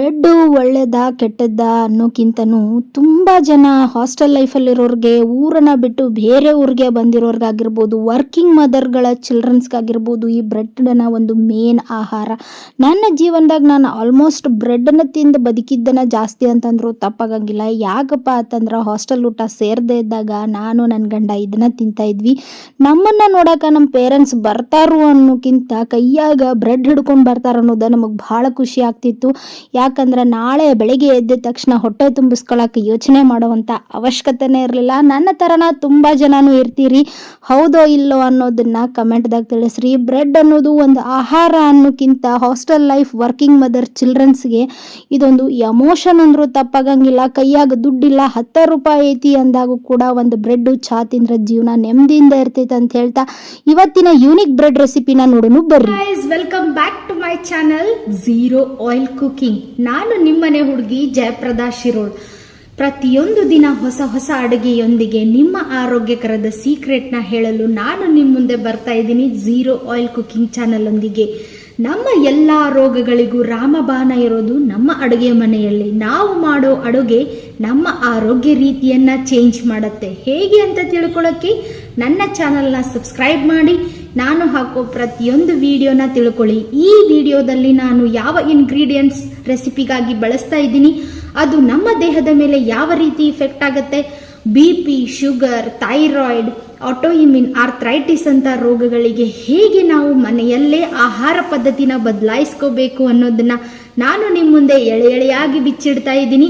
Bread ಒಳ್ಳೇದ, ಕೆಟ್ಟದ್ದಾ ಅನ್ನೋಕ್ಕಿಂತನೂ ತುಂಬ ಜನ ಹಾಸ್ಟೆಲ್ ಲೈಫಲ್ಲಿರೋರಿಗೆ, ಊರನ್ನ ಬಿಟ್ಟು ಬೇರೆ ಊರಿಗೆ ಬಂದಿರೋರ್ಗಾಗಿರ್ಬೋದು, ವರ್ಕಿಂಗ್ ಮದರ್ಗಳ ಚಿಲ್ಡ್ರನ್ಸ್ಗಾಗಿರ್ಬೋದು ಈ ಬ್ರೆಡ್ನ ಒಂದು ಮೇನ್ ಆಹಾರ. ನನ್ನ ಜೀವನದಾಗ ನಾನು ಆಲ್ಮೋಸ್ಟ್ ಬ್ರೆಡ್ನ ತಿಂದು ಬದುಕಿದ್ದನ ಜಾಸ್ತಿ ಅಂತಂದ್ರು ತಪ್ಪಾಗಂಗಿಲ್ಲ. ಯಾಕಪ್ಪ ಅಂತಂದ್ರೆ ಹಾಸ್ಟೆಲ್ ಊಟ ಸೇರದೇ ಇದ್ದಾಗ ನಾನು ನನ್ನ ಗಂಡ ಇದನ್ನ ತಿಂತಾ ಇದ್ವಿ. ನಮ್ಮನ್ನ ನೋಡಕ ನಮ್ಮ ಪೇರೆಂಟ್ಸ್ ಬರ್ತಾರು ಅನ್ನೋಕ್ಕಿಂತ ಕೈಯಾಗ ಬ್ರೆಡ್ ಹಿಡ್ಕೊಂಡು ಬರ್ತಾರ ಅನ್ನೋದು ನಮಗೆ ಭಾಳ ಖುಷಿ ಆಗ್ತಿತ್ತು. ಯಾಕಂದ್ರೆ ನಾಳೆ ಬೆಳಿಗ್ಗೆ ಎದ್ದ ತಕ್ಷಣ ಹೊಟ್ಟೆ ತುಂಬಿಸ್ಕೊಳಕ್ಕೆ ಯೋಚನೆ ಮಾಡುವಂಥ ಅವಶ್ಯಕತೆನೇ ಇರಲಿಲ್ಲ. ನನ್ನ ಥರನ ತುಂಬ ಜನನೂ ಇರ್ತೀರಿ. ಹೌದೋ ಇಲ್ಲೋ ಅನ್ನೋದನ್ನ ಕಮೆಂಟ್ದಾಗ ತಿಳಿಸ್ರಿ. ಬ್ರೆಡ್ ಅನ್ನೋದು ಒಂದು ಆಹಾರ ಅನ್ನೋಕ್ಕಿಂತ ಹಾಸ್ಟೆಲ್ ಲೈಫ್ ವರ್ಕಿಂಗ್ ಮದರ್ ಚಿಲ್ಡ್ರನ್ಸ್ಗೆ ಇದೊಂದು ಎಮೋಷನ್ ಅಂದರೂ ತಪ್ಪಾಗಂಗಿಲ್ಲ. ಕೈಯಾಗ ದುಡ್ಡಿಲ್ಲ. ಹತ್ತು ರೂಪಾಯಿ ಐತಿ ಅಂದಾಗೂ ಕೂಡ ಒಂದು ಬ್ರೆಡ್ ಚಾ ತಿಂದ್ರೆ ಜೀವನ ನೆಮ್ಮದಿಯಿಂದ ಇರ್ತೈತೆ ಅಂತ ಹೇಳ್ತಾ ಇವತ್ತಿನ ಯೂನಿಕ್ ಬ್ರೆಡ್ ರೆಸಿಪಿನ ನೋಡೋಣ ಬರ್ರಿ. Welcome back to my channel zero oil cooking ನಾನು ನಿಮ್ಮನೆ ಹುಡುಗಿ ಜಯಪ್ರದಾ ಶಿರೋಳ್. ಪ್ರತಿಯೊಂದು ದಿನ ಹೊಸ ಹೊಸ ಅಡುಗೆಯೊಂದಿಗೆ ನಿಮ್ಮ ಆರೋಗ್ಯಕರದ ಸೀಕ್ರೆಟ್ನ ಹೇಳಲು ನಾನು ನಿಮ್ಮ ಮುಂದೆ ಬರ್ತಾ ಇದ್ದೀನಿ ಝೀರೋ ಆಯಿಲ್ ಕುಕಿಂಗ್ ಚಾನಲ್ ಒಂದಿಗೆ ನಮ್ಮ ಎಲ್ಲ ರೋಗಗಳಿಗೂ ರಾಮಬಾಣ ಇರೋದು ನಮ್ಮ ಅಡುಗೆ ಮನೆಯಲ್ಲಿ. ನಾವು ಮಾಡೋ ಅಡುಗೆ ನಮ್ಮ ಆರೋಗ್ಯ ರೀತಿಯನ್ನ ಚೇಂಜ್ ಮಾಡುತ್ತೆ. ಹೇಗೆ ಅಂತ ತಿಳ್ಕೊಳ್ಳೋಕ್ಕೆ ನನ್ನ ಚಾನಲ್ನ ಸಬ್ಸ್ಕ್ರೈಬ್ ಮಾಡಿ ನಾನು ಹಾಕೋ ಪ್ರತಿಯೊಂದು ವಿಡಿಯೋನ ತಿಳ್ಕೊಳ್ಳಿ. ಈ ವಿಡಿಯೋದಲ್ಲಿ ನಾನು ಯಾವ ಇಂಗ್ರೀಡಿಯೆಂಟ್ಸ್ ರೆಸಿಪಿಗಾಗಿ ಬಳಸ್ತಾ ಇದ್ದೀನಿ, ಅದು ನಮ್ಮ ದೇಹದ ಮೇಲೆ ಯಾವ ರೀತಿ ಇಫೆಕ್ಟ್ ಆಗುತ್ತೆ B P sugar thyroid autoimmune arthritis ಅಂತ ರೋಗಗಳಿಗೆ ಹೇಗೆ ನಾವು ಮನೆಯಲ್ಲೇ ಆಹಾರ ಪದ್ಧತಿನ ಬದಲಾಯಿಸ್ಕೋಬೇಕು ಅನ್ನೋದನ್ನ ನಾನು ನಿಮ್ಮ ಮುಂದೆ ಎಳೆ ಎಳೆಯಾಗಿ ಬಿಚ್ಚಿಡ್ತಾ ಇದ್ದೀನಿ.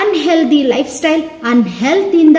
ಅನ್ಹೆಲ್ದಿ ಲೈಫ್ ಸ್ಟೈಲ್ ಅನ್ಹೆಲ್ತಿಂದ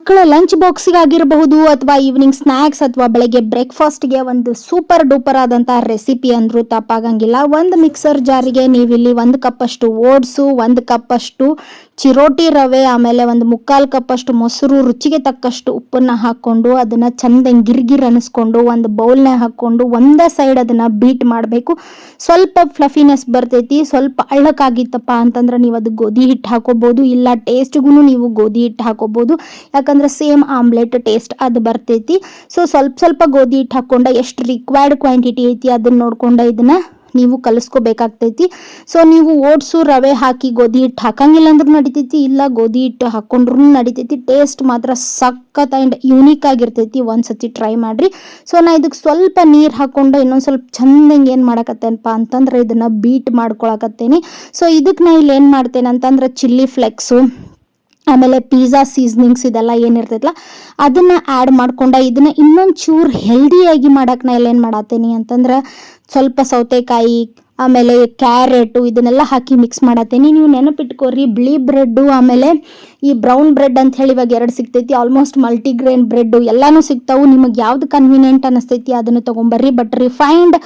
ಮಕ್ಕಳ ಲಂಚ್ ಬಾಕ್ಸಿಗೆ ಆಗಿರಬಹುದು ಅಥವಾ ಈವ್ನಿಂಗ್ ಸ್ನ್ಯಾಕ್ಸ್ ಅಥವಾ ಬೆಳಗ್ಗೆ ಬ್ರೇಕ್ಫಾಸ್ಟ್ಗೆ ಒಂದು ಸೂಪರ್ ಡೂಪರ್ ಆದಂತಹ ರೆಸಿಪಿ ಅಂದ್ರೂ ತಪ್ಪಾಗಂಗಿಲ್ಲ. ಒಂದು ಮಿಕ್ಸರ್ ಜಾರಿಗೆ ನೀವಿಲ್ಲಿ ಒಂದು ಕಪ್ಪಷ್ಟು ಓಟ್ಸು ಒಂದು ಕಪ್ಪಷ್ಟು ಚಿರೋಟಿ ರವೆ, ಆಮೇಲೆ ಒಂದು ಮುಕ್ಕಾಲು ಕಪ್ಪಷ್ಟು ಮೊಸರು, ರುಚಿಗೆ ತಕ್ಕಷ್ಟು ಉಪ್ಪನ್ನ ಹಾಕ್ಕೊಂಡು ಅದನ್ನ ಚಂದ ಗಿರ್ಗಿರ್ ಅನಿಸ್ಕೊಂಡು ಒಂದು ಬೌಲ್ನ ಹಾಕ್ಕೊಂಡು ಒಂದೇ ಸೈಡ್ ಅದನ್ನ ಬೀಟ್ ಮಾಡಬೇಕು. ಸ್ವಲ್ಪ ಫ್ಲಫಿನೆಸ್ ಬರ್ತೈತಿ, ಸ್ವಲ್ಪ ಅಳ್ಳಕ್ಕಾಗಿತ್ತಪ್ಪ ಅಂತಂದ್ರೆ ನೀವು ಅದು ಗೋಧಿ ಹಿಟ್ಟು ಹಾಕೋಬಹುದು ಇಲ್ಲ ಟೇಸ್ಟ್ಗೂ ನೀವು ಗೋಧಿ ಹಿಟ್ಟು ಹಾಕೋಬಹುದು ಯಾಕಂದ್ರೆ ಸೇಮ್ ಆಮ್ಲೆಟ್ ಟೇಸ್ಟ್ ಅದು ಬರ್ತೈತಿ. ಸೊ ಸ್ವಲ್ಪ ಸ್ವಲ್ಪ ಗೋಧಿ ಹಿಟ್ಟು ಹಾಕೊಂಡ ಎಷ್ಟು ರಿಕ್ವೈರ್ಡ್ ಕ್ವಾಂಟಿಟಿ ಐತಿ ಅದನ್ನ ನೋಡ್ಕೊಂಡ ಇದನ್ನ ನೀವು ಕಲಿಸ್ಕೋಬೇಕಾಗ್ತೈತಿ. ಸೊ ನೀವು ಓಟ್ಸು, ರವೆ ಹಾಕಿ ಗೋಧಿ ಹಿಟ್ಟು ಹಾಕಂಗಿಲ್ಲ ಅಂದ್ರೆ ನಡಿತೈತಿ, ಇಲ್ಲ ಗೋಧಿ ಹಿಟ್ಟು ಹಾಕೊಂಡ್ರು ನಡಿತೈತಿ. ಟೇಸ್ಟ್ ಮಾತ್ರ ಸಖತ್ ಆ್ಯಂಡ್ ಯೂನಿಕ್ ಆಗಿರ್ತೈತಿ. ಒಂದ್ಸತಿ ಟ್ರೈ ಮಾಡಿರಿ. ಸೊ ನಾ ಇದಕ್ಕೆ ಸ್ವಲ್ಪ ನೀರು ಹಾಕೊಂಡು ಇನ್ನೊಂದು ಸ್ವಲ್ಪ ಚಂದಂಗೆ ಏನು ಮಾಡಕತ್ತೇನಪ್ಪ ಅಂತಂದ್ರೆ ಇದನ್ನು ಬೀಟ್ ಮಾಡ್ಕೊಳಕತ್ತೇನಿ. ಸೊ ಇದಕ್ಕೆ ನಾ ಇಲ್ಲಿ ಏನು ಮಾಡ್ತೇನೆ ಅಂತಂದ್ರೆ ಚಿಲ್ಲಿ ಫ್ಲೆಕ್ಸು ಆಮೇಲೆ ಪಿಜ್ಜಾ ಸೀಸ್ನಿಂಗ್ಸ್ ಇದೆಲ್ಲ ಏನಿರ್ತೈತಲ್ಲ ಅದನ್ನು ಆ್ಯಡ್ ಮಾಡ್ಕೊಂಡ ಇದನ್ನು ಇನ್ನೊಂದು ಚೂರು ಹೆಲ್ದಿಯಾಗಿ ಮಾಡೋಕೆ ನಾ ಇಲ್ಲೇನು ಮಾಡತ್ತೀನಿ ಅಂತಂದ್ರೆ ಸ್ವಲ್ಪ ಸೌತೆಕಾಯಿ, ಆಮೇಲೆ ಕ್ಯಾರೆಟು ಇದನ್ನೆಲ್ಲ ಹಾಕಿ ಮಿಕ್ಸ್ ಮಾಡತ್ತೀನಿ ನೀವು ನೆನಪಿಟ್ಕೋರಿ, ಬಿಳಿ ಬ್ರೆಡ್ಡು ಆಮೇಲೆ ಈ ಬ್ರೌನ್ ಬ್ರೆಡ್ ಅಂತ ಹೇಳಿ ಇವಾಗ ಎರಡು ಸಿಗ್ತೈತಿ. ಆಲ್ಮೋಸ್ಟ್ ಮಲ್ಟಿಗ್ರೇನ್ ಬ್ರೆಡ್ ಎಲ್ಲಾನು ಸಿಗ್ತಾವು. ನಿಮಗೆ ಯಾವ್ದು ಕನ್ವಿನಿಯೆಂಟ್ ಅನಿಸ್ತೈತಿ ಅದನ್ನು ತೊಗೊಂಬರ್ರಿ. ಬಟ್ ರಿಫೈನ್ಡ್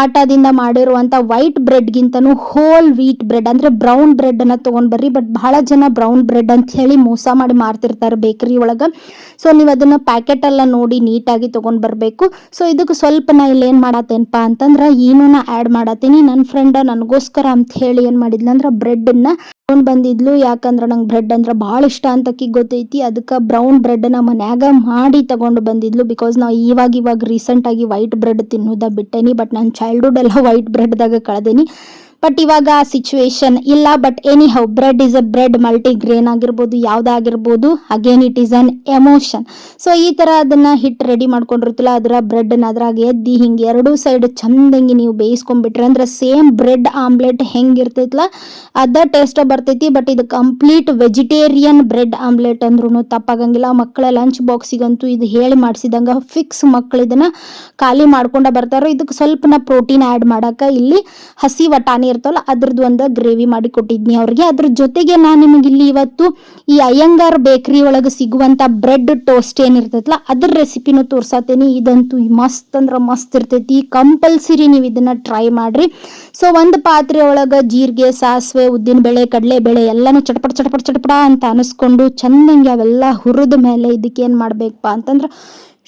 ಆಟದಿಂದ ಮಾಡಿರುವಂಥ ವೈಟ್ ಬ್ರೆಡ್ಗಿಂತನೂ ಹೋಲ್ ವೀಟ್ ಬ್ರೆಡ್ ಅಂದ್ರೆ ಬ್ರೌನ್ ಬ್ರೆಡ್ ಅನ್ನ ತಗೊಂಡ್ಬರ್ರಿ ಬಟ್ ಬಹಳ ಜನ ಬ್ರೌನ್ ಬ್ರೆಡ್ ಅಂತ ಹೇಳಿ ಮೋಸ ಮಾಡಿ ಮಾರ್ತಿರ್ತಾರೆ ಬೇಕರಿ ಒಳಗೆ. ಸೊ ನೀವು ಅದನ್ನು ಪ್ಯಾಕೆಟೆಲ್ಲ ನೋಡಿ ನೀಟಾಗಿ ತೊಗೊಂಡು ಬರಬೇಕು ಸೊ ಇದಕ್ಕೆ ಸ್ವಲ್ಪ ನಾ ಇಲ್ಲಿ ಏನು ಮಾಡತ್ತೇನಪ್ಪ ಅಂತಂದ್ರೆ ನಾ ಆ್ಯಡ್ ಮಾಡತ್ತೀನಿ. ನನ್ನ ಫ್ರೆಂಡ್ ನನಗೋಸ್ಕರ ಅಂತ ಹೇಳಿ ಏನು ಮಾಡಿದ್ಲಂದ್ರ ಅಂದ್ರೆ ಬ್ರೆಡ್ಡನ್ನ ತೊಗೊಂಡು ಬಂದಿದ್ಲು. ಯಾಕಂದ್ರೆ ನಂಗೆ ಬ್ರೆಡ್ ಅಂದ್ರೆ ಭಾಳ ಇಷ್ಟ ಅಂತ ಆಕಿಗ್ ಗೊತ್ತೈತಿ. ಅದಕ್ಕೆ ಬ್ರೌನ್ ಬ್ರೆಡ್ನ ಮನ್ಯಾಗ ಮಾಡಿ ತಗೊಂಡು ಬಂದಿದ್ಲು. ಬಿಕಾಸ್ ನಾವು ಇವಾಗ ಇವಾಗ ರೀಸೆಂಟಾಗಿ ವೈಟ್ ಬ್ರೆಡ್ ತಿನ್ನೋದ ಬಿಟ್ಟೇನಿ. ಬಟ್ ನನ್ನ ಚೈಲ್ಡ್ಹುಡ್ ಎಲ್ಲ ವೈಟ್ ಬ್ರೆಡ್ದಾಗ ಕಳೆದೇನಿ. ಬಟ್ ಇವಾಗ ಸಿಚುವೇಶನ್ ಇಲ್ಲ but anyhow bread is a bread multigrain ಆಗಿರ್ಬೋದು ಯಾವ್ದಾಗಿರ್ಬೋದು again it is an emotion so ಈ ತರ ಅದನ್ನ ಹಿಟ್ ರೆಡಿ ಮಾಡ್ಕೊಂಡಿರ್ತಿಲ್ಲ ಅದರ ಬ್ರೆಡ್ನ ಅದ್ರಾಗ ಎದ್ದಿ ಹಿಂಗೆ ಎರಡೂ ಸೈಡ್ ಚಂದಂಗೆ ನೀವು ಬೇಯಿಸ್ಕೊಂಡ್ಬಿಟ್ರೆ, ಅಂದ್ರೆ ಸೇಮ್ ಬ್ರೆಡ್ ಆಮ್ಲೆಟ್ ಹೆಂಗಿರ್ತೈತಲ್ಲ ಅದ ಟೇಸ್ಟ್ ಬರ್ತೈತಿ ಬಟ್ ಇದು ಕಂಪ್ಲೀಟ್ ವೆಜಿಟೇರಿಯನ್ ಬ್ರೆಡ್ ಆಮ್ಲೆಟ್ ಅಂದ್ರೂ ತಪ್ಪಾಗಂಗಿಲ್ಲ. ಮಕ್ಕಳ ಲಂಚ್ ಬಾಕ್ಸಿಗಂತೂ ಇದು ಹೇಳಿ ಮಾಡಿಸಿದಂಗ ಫಿಕ್ಸ್ ಮಕ್ಕಳು ಇದನ್ನ ಖಾಲಿ ಮಾಡ್ಕೊಂಡ ಬರ್ತಾರೋ ಇದಕ್ಕೆ ಸ್ವಲ್ಪನ ಪ್ರೋಟೀನ್ ಆ್ಯಡ್ ಮಾಡೋಕೆ ಇಲ್ಲಿ ಹಸಿ ವಟಾಣಿ ಇರ್ತವಲ್ಲ, ಅದ್ರದ್ದು ಒಂದು ಗ್ರೇವಿ ಮಾಡಿ ಕೊಟ್ಟಿದ್ನಿ ಅವ್ರಿಗೆ. ಅದ್ರ ಜೊತೆಗೆ ನಾನು ನಿಮಗೆ ಇಲ್ಲಿ ಇವತ್ತು ಈ ಅಯ್ಯಂಗಾರ್ ಬೇಕರಿ ಒಳಗೆ ಸಿಗುವಂಥ ಬ್ರೆಡ್ ಟೋಸ್ಟ್ ಏನಿರ್ತೈತಲ್ಲ ಅದ್ರ ರೆಸಿಪಿನೂ ತೋರ್ಸತ್ತೇನಿ ಇದಂತೂ ಮಸ್ತ್ ಅಂದ್ರೆ ಮಸ್ತ್ ಇರ್ತೈತಿ. ಕಂಪಲ್ಸರಿ ನೀವು ಇದನ್ನ ಟ್ರೈ ಮಾಡ್ರಿ. ಸೊ, ಒಂದು ಪಾತ್ರೆ ಒಳಗೆ ಜೀರಿಗೆ, ಸಾಸಿವೆ ಉದ್ದಿನಬೇಳೆ ಕಡಲೆಬೇಳೆ ಎಲ್ಲನೂ ಚಟಪಟ ಚಟಪಟ ಚಟಪಟ ಅಂತ ಅನಿಸ್ಕೊಂಡು ಚಂದಂಗೆ ಅವೆಲ್ಲ ಹುರಿದ ಮೇಲೆ ಇದಕ್ಕೆ ಏನು ಮಾಡಬೇಕಪ್ಪ ಅಂತಂದ್ರೆ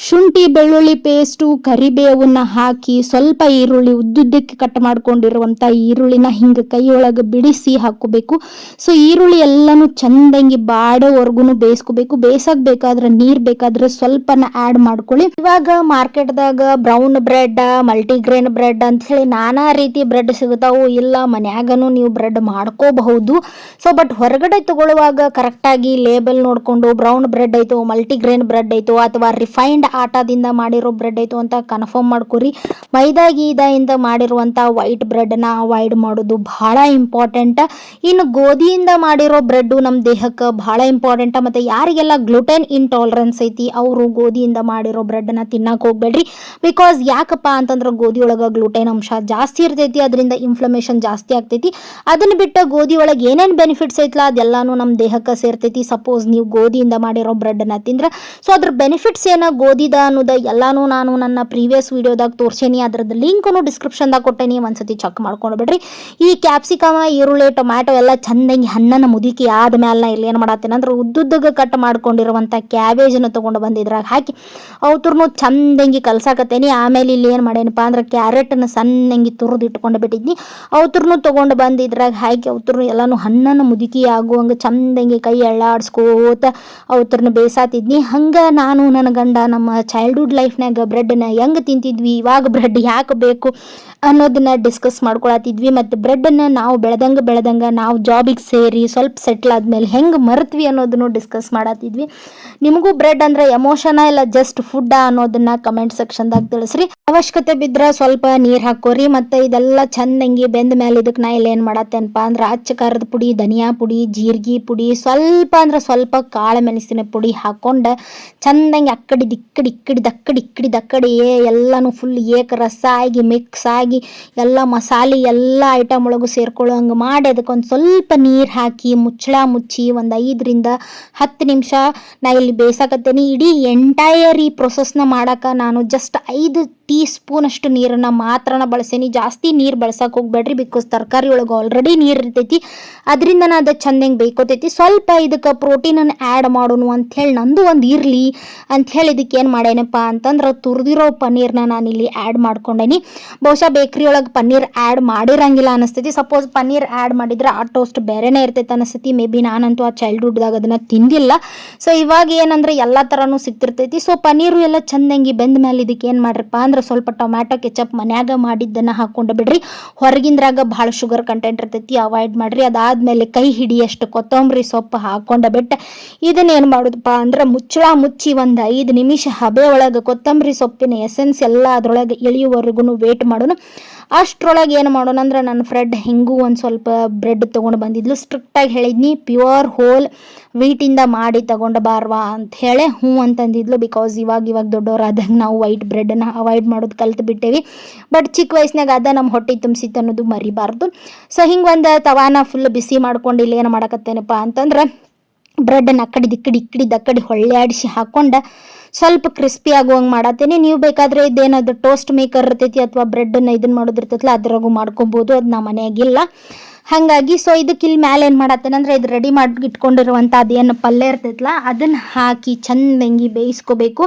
ಶುಂಠಿ, ಬೆಳ್ಳುಳ್ಳಿ ಪೇಸ್ಟು ಕರಿಬೇವನ್ನ ಹಾಕಿ ಸ್ವಲ್ಪ ಈರುಳ್ಳಿ ಉದ್ದುದ್ದಕ್ಕೆ ಕಟ್ ಮಾಡ್ಕೊಂಡಿರುವಂಥ ಈರುಳ್ಳಿನ ಹಿಂಗೆ ಕೈಯೊಳಗೆ ಬಿಡಿಸಿ ಹಾಕೋಬೇಕು ಸೊ ಈರುಳ್ಳಿ ಎಲ್ಲನೂ ಚಂದಂಗಿ ಬಾಡೋವರೆಗೂ ಬೇಯಿಸ್ಕೋಬೇಕು. ಬೇಯಿಸಕ್ ಬೇಕಾದ್ರೆ ನೀರು ಬೇಕಾದ್ರೆ ಸ್ವಲ್ಪನ ಆ್ಯಡ್ ಮಾಡ್ಕೊಳ್ಳಿ. ಇವಾಗ ಮಾರ್ಕೆಟ್ದಾಗ ಬ್ರೌನ್ ಬ್ರೆಡ್ ಮಲ್ಟಿಗ್ರೇನ್ ಬ್ರೆಡ್ ಅಂತ ಹೇಳಿ ನಾನಾ ರೀತಿ ಬ್ರೆಡ್ ಸಿಗುತ್ತಾವು ಇಲ್ಲ, ಮನ್ಯಾಗನು ನೀವು ಬ್ರೆಡ್ ಮಾಡ್ಕೋಬಹುದು. ಸೊ ಬಟ್ ಹೊರಗಡೆ ತಗೊಳ್ಳುವಾಗ ಕರೆಕ್ಟಾಗಿ ಲೇಬಲ್ ನೋಡಿಕೊಂಡು ಬ್ರೌನ್ ಬ್ರೆಡ್ ಆಯಿತು ಮಲ್ಟಿಗ್ರೇನ್ ಬ್ರೆಡ್ ಆಯಿತು ಅಥವಾ ರಿಫೈನ್ಡ್ ಆಟದಿಂದ ಮಾಡಿರೋ ಬ್ರೆಡ್ ಆಯಿತು ಅಂತ ಕನ್ಫರ್ಮ್ ಮಾಡ್ಕೊರಿ. ಮೈದಾ ಗೀದಾಯಿಂದ ಮಾಡಿರುವಂಥ ವೈಟ್ ಬ್ರೆಡ್ನ ಅವಾಯ್ಡ್ ಮಾಡೋದು ಬಹಳ ಇಂಪಾರ್ಟೆಂಟ್ ಇನ್ನು ಗೋಧಿಯಿಂದ ಮಾಡಿರೋ ಬ್ರೆಡ್ಡು ನಮ್ಮ ದೇಹಕ್ಕೆ ಬಹಳ ಇಂಪಾರ್ಟೆಂಟ್ ಮತ್ತು ಯಾರಿಗೆಲ್ಲ ಗ್ಲುಟೆನ್ ಇಂಟಾಲರೆನ್ಸ್ ಐತಿ, ಅವರು ಗೋಧಿಯಿಂದ ಮಾಡಿರೋ ಬ್ರೆಡ್ನ ತಿನ್ನಕ್ಕೆ ಹೋಗ್ಬೇಡ್ರಿ. ಬಿಕಾಸ್ ಯಾಕಪ್ಪ ಅಂತಂದ್ರೆ ಗೋಧಿ ಒಳಗೆ ಗ್ಲುಟೆನ್ ಅಂಶ ಜಾಸ್ತಿ ಇರ್ತೈತಿ, ಅದರಿಂದ ಇನ್ಫ್ಲಮೇಷನ್ ಜಾಸ್ತಿ ಆಗ್ತೈತಿ. ಅದನ್ನ ಬಿಟ್ಟು ಗೋಧಿ ಒಳಗೆ ಏನೇನು ಬೆನಿಫಿಟ್ಸ್ ಐತಲ್ಲ ಅದೆಲ್ಲಾನು ನಮ್ಮ ದೇಹಕ್ಕೆ ಸೇರ್ತೈತಿ. ಸಪೋಸ್ ನೀವು ಗೋಧಿಯಿಂದ ಮಾಡಿರೋ ಬ್ರೆಡ್ನ ತಿಂದ್ರೆ ಸೊ ಅದ್ರ ಬೆನಿಫಿಟ್ಸ್ ಏನ ಗೋಧಿದ ಅನ್ನೋದ ಎಲ್ಲಾನು ನಾನು ನನ್ನ ಪ್ರೀವಿಯಸ್ ವಿಡಿಯೋದಾಗ ತೋರ್ಸೇನಿ. ಅದ್ರದ್ದು ಡಿಸ್ಕ್ರಿಪ್ಷನ್ ಡಿಸ್ಕ್ರಿಪ್ಷನ್ದಾಗ ಕೊಟ್ಟೇನಿ. ಒಂದ್ಸತಿ ಚೆಕ್ ಮಾಡ್ಕೊಂಡು ಬಿಡ್ರಿ ಈ ಕ್ಯಾಪ್ಸಿಕಮ ಈರುಳ್ಳಿ ಟೊಮ್ಯಾಟೊ ಎಲ್ಲ ಚಂದಂಗಿ ಹಣ್ಣನ ಮುದುಕಿ ಆದಮೇಲೆ ಇಲ್ಲಿ ಏನು ಮಾಡತ್ತೇನೆ ಅಂದ್ರೆ ಉದ್ದುದ್ದಗ ಕಟ್ ಮಾಡ್ಕೊಂಡಿರುವಂಥ ಕ್ಯಾಬೇಜನ್ನು ತೊಗೊಂಡು ಬಂದಿದ್ರಾಗ ಹಾಕಿ ಅವತ್ರನು ಚಂದಂಗಿ ಕಲ್ಸಾಕತ್ತೇನಿ. ಆಮೇಲೆ ಇಲ್ಲಿ ಏನು ಮಾಡೇನಪ್ಪ ಅಂದ್ರೆ ಕ್ಯಾರೆಟನ್ನು ಸಣ್ಣಂಗಿ ತುರಿದು ಇಟ್ಕೊಂಡು ಬಿಟ್ಟಿದ್ನಿ. ಅವತ್ರನು ತೊಗೊಂಡು ಬಂದಿದ್ರಾಗ ಹಾಕಿ ಅವ್ರನ್ನು ಎಲ್ಲಾನು ಹಣ್ಣನ್ನು ಮುದುಕಿ ಆಗುವಂಗೆ ಚಂದಂಗಿ ಕೈ ಎಳ್ಳಾಡ್ಸ್ಕೋತ ಅವತ್ರನ್ನ ಬೇಸಾತಿದ್ನಿ. ಹಂಗೆ ನಾನು ನನ್ನ ಗಂಡ ಚೈಲ್ಡ್ಹುಡ್ ಲೈಫ್ನಾಗ ಬ್ರೆಡ್ನ ಹೆಂಗೆ ತಿಂತಿದ್ವಿ, ಇವಾಗ ಬ್ರೆಡ್ ಯಾಕೆ ಬೇಕು ಅನ್ನೋದನ್ನ ಡಿಸ್ಕಸ್ ಮಾಡ್ಕೊಳತಿದ್ವಿ. ಮತ್ತು ಬ್ರೆಡ್ಡನ್ನು ನಾವು ಬೆಳೆದಂಗೆ ಬೆಳೆದಂಗೆ ನಾವು ಜಾಬಿಗೆ ಸೇರಿ ಸ್ವಲ್ಪ ಸೆಟ್ಲ್ ಆದ್ಮೇಲೆ ಹೆಂಗೆ ಮರೆತ್ವಿ ಅನ್ನೋದನ್ನು ಡಿಸ್ಕಸ್ ಮಾಡತ್ತಿದ್ವಿ ನಿಮಗೂ ಬ್ರೆಡ್ ಅಂದರೆ ಎಮೋಷನ ಇಲ್ಲ ಜಸ್ಟ್ ಫುಡ್ಡ ಅನ್ನೋದನ್ನ ಕಮೆಂಟ್ ಸೆಕ್ಷನ್ದಾಗ ತಿಳಿಸ್ರಿ. ಅವಶ್ಯಕತೆ ಬಿದ್ದರೆ ಸ್ವಲ್ಪ ನೀರು ಹಾಕೋರಿ, ಮತ್ತು ಇದೆಲ್ಲ ಚಂದಂಗಿ ಬೆಂದ ಮೇಲೆ ಇದಕ್ಕೆ ನಾ ಇಲ್ಲಿ ಏನು ಮಾಡತ್ತೇನಪ್ಪ ಅಂದ್ರೆ ಅಚ್ಚ ಖಾರದ ಪುಡಿ, ಧನಿಯಾ ಪುಡಿ, ಜೀರಿಗೆ ಪುಡಿ, ಸ್ವಲ್ಪ ಅಂದ್ರೆ ಸ್ವಲ್ಪ ಕಾಳು ಮೆಣಸಿನ ಪುಡಿ ಹಾಕೊಂಡು ಚಂದಂಗಿ ಅಕ್ಕಡಿ ದಿಕ್ಕಡಿ ಇಕ್ಕಡಿ ದಕ್ಕಡಿ ಇಕ್ಕಡಿ ದಕ್ಕಡಿ ಎಲ್ಲನೂ ಫುಲ್ ಏಕ ರಸ ಆಗಿ ಮಿಕ್ಸ್ ಆಗಿ, ಎಲ್ಲ ಮಸಾಲೆ, ಎಲ್ಲ ಐಟಮ್ ಒಳಗೂ ಸೇರ್ಕೊಳ್ಳೋ ಹಂಗೆ ಮಾಡಿ ಅದಕ್ಕೊಂದು ಸ್ವಲ್ಪ ನೀರು ಹಾಕಿ, ಮುಚ್ಚಳ ಮುಚ್ಚಿ ಒಂದು ಐದರಿಂದ ಹತ್ತು ನಿಮಿಷ ನಾ ಇಲ್ಲಿ ಬೇಸಾಕತ್ತೇನೆ. ಇಡೀ ಎಂಟೈರ್ ಈ ಪ್ರೊಸೆಸ್ನ ಮಾಡಕ್ಕೆ ನಾನು ಜಸ್ಟ್ ಐದು ಟೀ ಸ್ಪೂನ್ ಅಷ್ಟು ನೀರನ್ನು ಮಾತ್ರನ ಬಳಸೇನಿ. ಜಾಸ್ತಿ ನೀರು ಬಳಸಕ್ಕೆ ಹೋಗ್ಬೇಡ್ರಿ ಬಿಕಾಸ್ ತರಕಾರಿ ಒಳಗೆ ಆಲ್ರೆಡಿ ನೀರು ಇರ್ತೈತಿ. ಅದರಿಂದ ನಾನು ಅದು ಚಂದಂಗೆ ಬೇಯ್ಕೋತೈತಿ. ಸ್ವಲ್ಪ ಇದಕ್ಕೆ ಪ್ರೋಟೀನನ್ನು ಆ್ಯಡ್ ಮಾಡೋನು ಅಂಥೇಳಿ ನಂದು ಒಂದು ಇರಲಿ ಅಂಥೇಳಿ ಇದಕ್ಕೆ ಏನು ಮಾಡೇನಪ್ಪ ಅಂತಂದ್ರೆ ತುರಿದಿರೋ ಪನ್ನೀರ್ನ ನಾನಿಲ್ಲಿ ಆ್ಯಡ್ ಮಾಡ್ಕೊಂಡೇನಿ. ಬಹುಶಃ ಬೇಕ್ರಿ ಒಳಗೆ ಪನ್ನೀರ್ ಆ್ಯಡ್ ಮಾಡಿರಂಗಿಲ್ಲ ಅನಿಸ್ತೈತಿ. ಸಪೋಸ್ ಪನ್ನೀರ್ ಆ್ಯಡ್ ಮಾಡಿದ್ರೆ ಆ ಟೋಸ್ಟ್ ಬೇರೆನೇ ಇರ್ತೈತೆ ಅನಿಸ್ತೈತಿ. ಮೇ ಬಿ ನಾನಂತೂ ಆ ಚೈಲ್ಡ್ಹುಡ್ದಾಗ ಅದನ್ನು ತಿಂದಿಲ್ಲ. ಸೊ ಇವಾಗ ಏನಂದ್ರೆ ಎಲ್ಲ ಥರನೂ ಸಿಕ್ತಿರ್ತೈತಿ ಸೊ ಪನ್ನೀರು ಎಲ್ಲ ಚಂದಂಗಿ ಬೆಂದ ಮೇಲೆ ಇದಕ್ಕೆ ಏನು ಮಾಡ್ರಪ್ಪ ಅಂದ್ರೆ ಸ್ವಲ್ಪ ಟೊಮ್ಯಾಟೊ ಕೆಚಪ್ ಮನ್ಯಾಗ ಮಾಡಿದ್ದನ್ನು ಹಾಕೊಂಡು ಬಿಡ್ರಿ. ಹೊರಗಿಂದ್ರಾಗ ಭಾಳ ಶುಗರ್ ಕಂಟೆಂಟ್ ಇರ್ತೈತಿ. ಅವಾಯ್ಡ್ ಮಾಡ್ರಿ. ಅದಾದ್ಮೇಲೆ ಕೈ ಹಿಡಿಯಷ್ಟು ಕೊತ್ತಂಬರಿ ಸೊಪ್ಪು ಹಾಕೊಂಡ ಬಿಟ್ಟು. ಇದನ್ನ ಏನು ಮಾಡೋದಪ್ಪ ಅಂದ್ರೆ ಮುಚ್ಚಳ ಮುಚ್ಚಿ ಒಂದು ಐದು ನಿಮಿಷ ಹಬೆ ಒಳಗೆ ಕೊತ್ತಂಬರಿ ಸೊಪ್ಪಿನ ಎಸೆನ್ಸ್ ಎಲ್ಲ ಅದರೊಳಗೆ ಇಳಿಯುವವರೆಗೂ ವೇಟ್ ಮಾಡೋಣ ಅಷ್ಟರೊಳಗೆ ಏನು ಮಾಡೋಣ ಅಂದ್ರೆ ನನ್ನ ಫ್ರೆಂಡ್ ಹಿಂಗೂ ಒಂದು ಸ್ವಲ್ಪ ಬ್ರೆಡ್ ತೊಗೊಂಡು ಬಂದಿದ್ಲು. ಸ್ಟ್ರಿಕ್ಟಾಗಿ ಹೇಳಿದ್ನಿ ಪ್ಯೂರ್ ಹೋಲ್ ವೀಟಿಂದ ಮಾಡಿ ತಗೊಂಡು ಬಾರ್ವಾ ಅಂತ ಹೇಳಿ ಹ್ಞೂ ಅಂತಂದಿದ್ಲು. ಬಿಕಾಸ್ ಇವಾಗ ಇವಾಗ ದೊಡ್ಡವರಾದಾಗ ನಾವು ವೈಟ್ ಬ್ರೆಡನ್ನು ಅವಾಯ್ಡ್ ಮಾಡೋದು ಕಲ್ತು ಬಿಟ್ಟೇವಿ. ಬಟ್ ಚಿಕ್ಕ ವಯಸ್ಸಿನಾಗ ಅದ ನಮ್ಮ ಹೊಟ್ಟೆ ತುಂಬಿಸಿತ್ತು ಅನ್ನೋದು ಮರಿಬಾರ್ದು. ಸೊ ಹಿಂಗೆ ಒಂದು ತವಾನ ಫುಲ್ ಬಿಸಿ ಮಾಡ್ಕೊಂಡು ಇಲ್ಲಿ ಏನು ಮಾಡಕತ್ತೇನಪ್ಪ ಅಂತಂದ್ರೆ ಬ್ರೆಡನ್ನು ಅಕ್ಕಡಿ ದಿಕ್ಕಡಿ ಇಕ್ಕಡಿ ದಕ್ಕಡಿ ಹೊಳ್ಳೆ ಹಾಕೊಂಡ ಸ್ವಲ್ಪ ಕ್ರಿಸ್ಪಿ ಆಗುವಂಗೆ ಮಾಡತ್ತೇನೆ. ನೀವು ಬೇಕಾದ್ರೆ ಇದೇನದು ಟೋಸ್ಟ್ ಮೇಕರ್ ಇರ್ತೈತಿ ಅಥವಾ ಬ್ರೆಡ್ನ ಇದನ್ನ ಮಾಡೋದಿರ್ತೈತಲ್ಲ, ಅದ್ರಾಗೂ ಮಾಡ್ಕೊಬೋದು. ಅದು ನಮ್ಮ ಮನೆಯಾಗಿಲ್ಲ ಹಾಗಾಗಿ ಸೊ ಇದಕ್ಕೆ ಇಲ್ಲಿ ಮ್ಯಾಲೆ ಏನು ಮಾಡತ್ತೇನೆ ಅಂದ್ರೆ ಇದು ರೆಡಿ ಮಾಡಿ ಇಟ್ಕೊಂಡಿರುವಂಥ ಅದೇನು ಪಲ್ಯ ಇರ್ತೈತಲ್ಲ ಅದನ್ನು ಹಾಕಿ ಚಂದಂಗಿ ಬೇಯಿಸ್ಕೋಬೇಕು.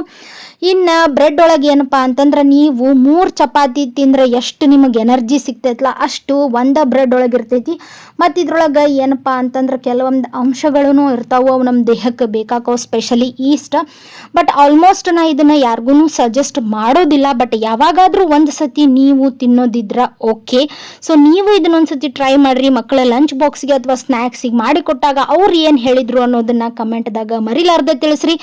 ಇನ್ನು ಬ್ರೆಡ್ ಒಳಗೆ ಏನಪ್ಪ ಅಂತಂದ್ರೆ ನೀವು ಮೂರು ಚಪಾತಿ ತಿಂದ್ರೆ ಎಷ್ಟು ನಿಮಗೆ ಎನರ್ಜಿ ಸಿಗ್ತೈತಲ್ಲ ಅಷ್ಟು ಒಂದ ಬ್ರೆಡ್ ಒಳಗೆ ಇರ್ತೈತಿ. ಮತ್ತು ಇದ್ರೊಳಗೆ ಏನಪ್ಪ ಅಂತಂದ್ರೆ ಕೆಲವೊಂದು ಅಂಶಗಳೂ ಇರ್ತಾವೆ, ಅವು ನಮ್ಮ ದೇಹಕ್ಕೆ ಬೇಕಾಗೋ ಸ್ಪೆಷಲಿ ಈಸ್ಟ್. ಬಟ್ ಆಲ್ಮೋಸ್ಟ್ ನಾ ಇದನ್ನು ಯಾರಿಗೂ ಸಜೆಸ್ಟ್ ಮಾಡೋದಿಲ್ಲ ಬಟ್ ಯಾವಾಗಾದರೂ ಒಂದು ಸತಿ ನೀವು ತಿನ್ನೋದಿದ್ರೆ ಓಕೆ ಸೊ ನೀವು ಇದನ್ನೊಂದು ಸತಿ ಟ್ರೈ ಮಾಡಿರಿ ಮಕ್ಕಳ ಲಂಚ್ ಬಾಕ್ಸ್ಗೆ ಅಥವಾ ಸ್ನ್ಯಾಕ್ಸಿಗೆ ಮಾಡಿಕೊಟ್ಟಾಗ ಅವ್ರು ಏನು ಹೇಳಿದ್ರು ಅನ್ನೋದನ್ನ ಕಮೆಂಟ್ದಾಗ ಮರಿಲಾರ್ದೆ ತಿಳಿಸ್ರಿ.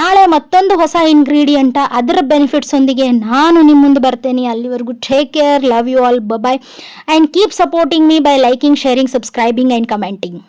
ನಾಳೆ ಮತ್ತೊಂದು ಹೊಸ ಇಂಗ್ರೀಡಿಯೆಂಟ ಅದರ ಬೆನಿಫಿಟ್ಸ್ ಒಂದಿಗೆ ನಾನು ನಿಮ್ಮ ಮುಂದೆ ಬರ್ತೇನೆ. ಅಲ್ಲಿವರೆಗೂ take care love you all bye and keep supporting me by liking sharing subscribing and commenting